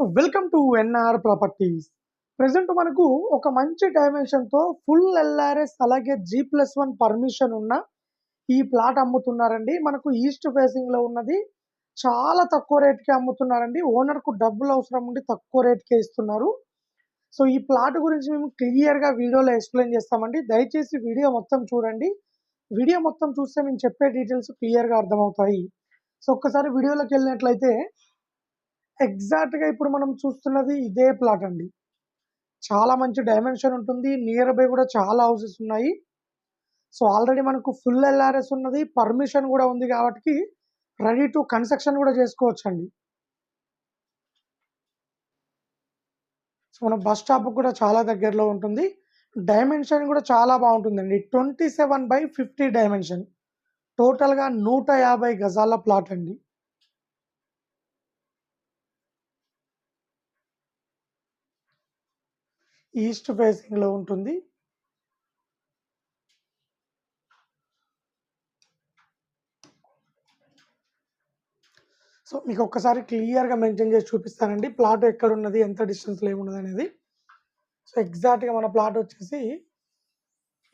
Welcome to NR properties. Present మనకు ఒక మంచి డైమెన్షన్తో ఫుల్ ఎల్ఆర్ఎస్ అలాగే జీ ప్లస్ వన్ పర్మిషన్ ఉన్న ఈ ప్లాట్ అమ్ముతున్నారండి. మనకు ఈస్ట్ ఫేసింగ్లో ఉన్నది. చాలా తక్కువ రేట్కి అమ్ముతున్నారండి. ఓనర్కు డబ్బులు అవసరం ఉండి తక్కువ రేట్కే ఇస్తున్నారు. సో ఈ ప్లాట్ గురించి మేము క్లియర్గా వీడియోలో ఎక్స్ప్లెయిన్ చేస్తామండి. దయచేసి వీడియో మొత్తం చూడండి. వీడియో మొత్తం చూస్తే మేము చెప్పే డీటెయిల్స్ క్లియర్గా అర్థమవుతాయి. సో ఒక్కసారి వీడియోలోకి వెళ్ళినట్లయితే ఎగ్జాక్ట్గా ఇప్పుడు మనం చూస్తున్నది ఇదే ప్లాట్ అండి. చాలా మంచి డైమెన్షన్ ఉంటుంది. నియర్ బై కూడా చాలా హౌసెస్ ఉన్నాయి. సో ఆల్రెడీ మనకు ఫుల్ ఎల్ఆర్ఎస్ ఉన్నది. పర్మిషన్ కూడా ఉంది కాబట్టి రెడీ టు కన్స్ట్రక్షన్ కూడా చేసుకోవచ్చు అండి సో మన బస్ స్టాప్ కూడా చాలా దగ్గరలో ఉంటుంది. డైమెన్షన్ కూడా చాలా బాగుంటుందండి. Twenty seven by fifty dimension. టోటల్గా నూట యాభై గజాల ప్లాట్ అండి. ఈస్ట్ ఫేసింగ్లో ఉంటుంది. సో మీకు ఒక్కసారి క్లియర్గా మెన్షన్ చేసి చూపిస్తానండి. ప్లాట్ ఎక్కడ ఉన్నది ఎంత డిస్టెన్స్లో ఏమున్నది అనేది. సో ఎగ్జాక్ట్గా మన ప్లాట్ వచ్చేసి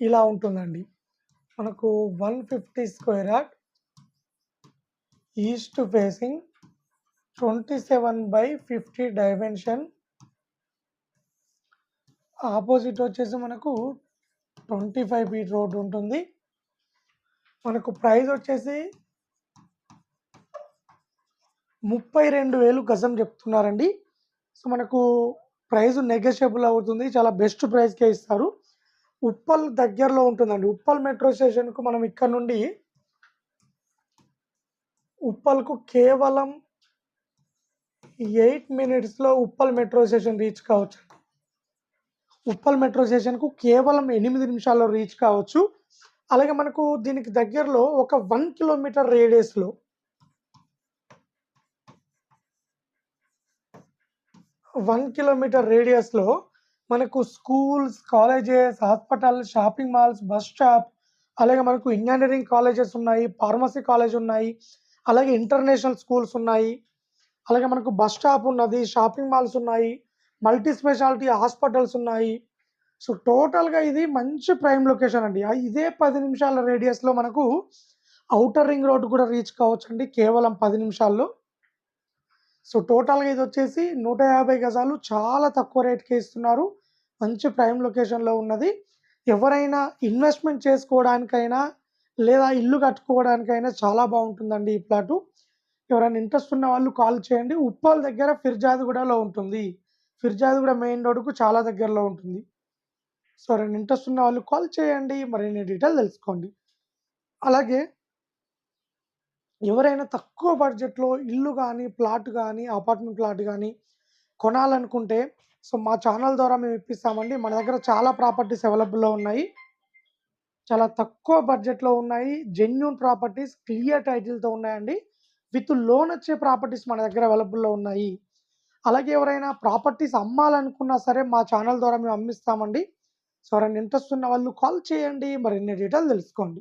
ఇలా ఉంటుందండి. మనకు one fifty square yard east facing twenty seven by fifty dimension opposite వచ్చేసి మనకు ట్వంటీ ఫైవ్ ఫీట్ రోడ్ ఉంటుంది. మనకు ప్రైస్ వచ్చేసి ముప్పై రెండు వేలు గజం చెప్తున్నారండి. సో మనకు ప్రైస్ నెగోషియబుల్ అవుతుంది. చాలా బెస్ట్ ప్రైస్కే ఇస్తారు. ఉప్పల్ దగ్గరలో ఉంటుందండి. ఉప్పల్ మెట్రో స్టేషన్కు మనం ఇక్కడ నుండి ఉప్పల్కు కేవలం ఎయిట్ మినిట్స్లో ఉప్పల్ మెట్రో స్టేషన్ రీచ్ కావచ్చు. ఉప్పల్ మెట్రో స్టేషన్కు కేవలం ఎనిమిది నిమిషాల్లో రీచ్ కావచ్చు. అలాగే మనకు దీనికి దగ్గరలో ఒక వన్ కిలోమీటర్ రేడియస్లో వన్ కిలోమీటర్ రేడియస్లో మనకు schools colleges hospital shopping malls bus stop అలాగే మనకు ఇంజనీరింగ్ కాలేజెస్ ఉన్నాయి ఫార్మసీ కాలేజ్ ఉన్నాయి అలాగే ఇంటర్నేషనల్ స్కూల్స్ ఉన్నాయి. అలాగే మనకు బస్ స్టాప్ ఉన్నది షాపింగ్ మాల్స్ ఉన్నాయి. మల్టీ స్పెషాలిటీ హాస్పిటల్స్ ఉన్నాయి. సో టోటల్గా ఇది మంచి ప్రైమ్ లొకేషన్ అండి. ఇదే పది నిమిషాల రేడియస్లో మనకు అవుటర్ రింగ్ రోడ్ కూడా రీచ్ కావచ్చు అండి కేవలం పది నిమిషాల్లో. సో టోటల్గా ఇది వచ్చేసి నూట యాభై గజాలు చాలా తక్కువ రేట్కి ఇస్తున్నారు. మంచి ప్రైమ్ లొకేషన్లో ఉన్నది. ఎవరైనా ఇన్వెస్ట్మెంట్ చేసుకోవడానికైనా లేదా ఇల్లు కట్టుకోవడానికైనా చాలా బాగుంటుందండి ఈ ప్లాటు. ఎవరైనా ఇంట్రెస్ట్ ఉన్న వాళ్ళు కాల్ చేయండి. ఉప్పల్ దగ్గర ఫిర్జాదిగూడలో ఉంటుంది. ఫిర్జాద్ కూడా మెయిన్ రోడ్డుకు చాలా దగ్గరలో ఉంటుంది. సో రెండు ఇంట్రెస్ట్ ఉన్న వాళ్ళు కాల్ చేయండి మరిన్ని డీటెయిల్ తెలుసుకోండి. అలాగే ఎవరైనా తక్కువ బడ్జెట్లో ఇల్లు కానీ ప్లాట్ కానీ అపార్ట్మెంట్ ప్లాట్ కానీ కొనాలనుకుంటే సో మా ఛానల్ ద్వారా మేము ఇప్పిస్తామండి. మన దగ్గర చాలా ప్రాపర్టీస్ అవైలబుల్లో ఉన్నాయి. చాలా తక్కువ బడ్జెట్లో ఉన్నాయి. జెన్యున్ ప్రాపర్టీస్ క్లియర్ టైటిల్తో ఉన్నాయండి. విత్ లోన్ వచ్చే ప్రాపర్టీస్ మన దగ్గర అవైలబుల్లో ఉన్నాయి. అలాగే ఎవరైనా ప్రాపర్టీస్ అమ్మాలనుకున్నా సరే మా ఛానల్ ద్వారా మేము అమ్మిస్తామండి. సో ఎవరైనా ఇంట్రెస్ట్ ఉన్న వాళ్ళు కాల్ చేయండి. మరిన్ని డీటెయిల్ తెలుసుకోండి.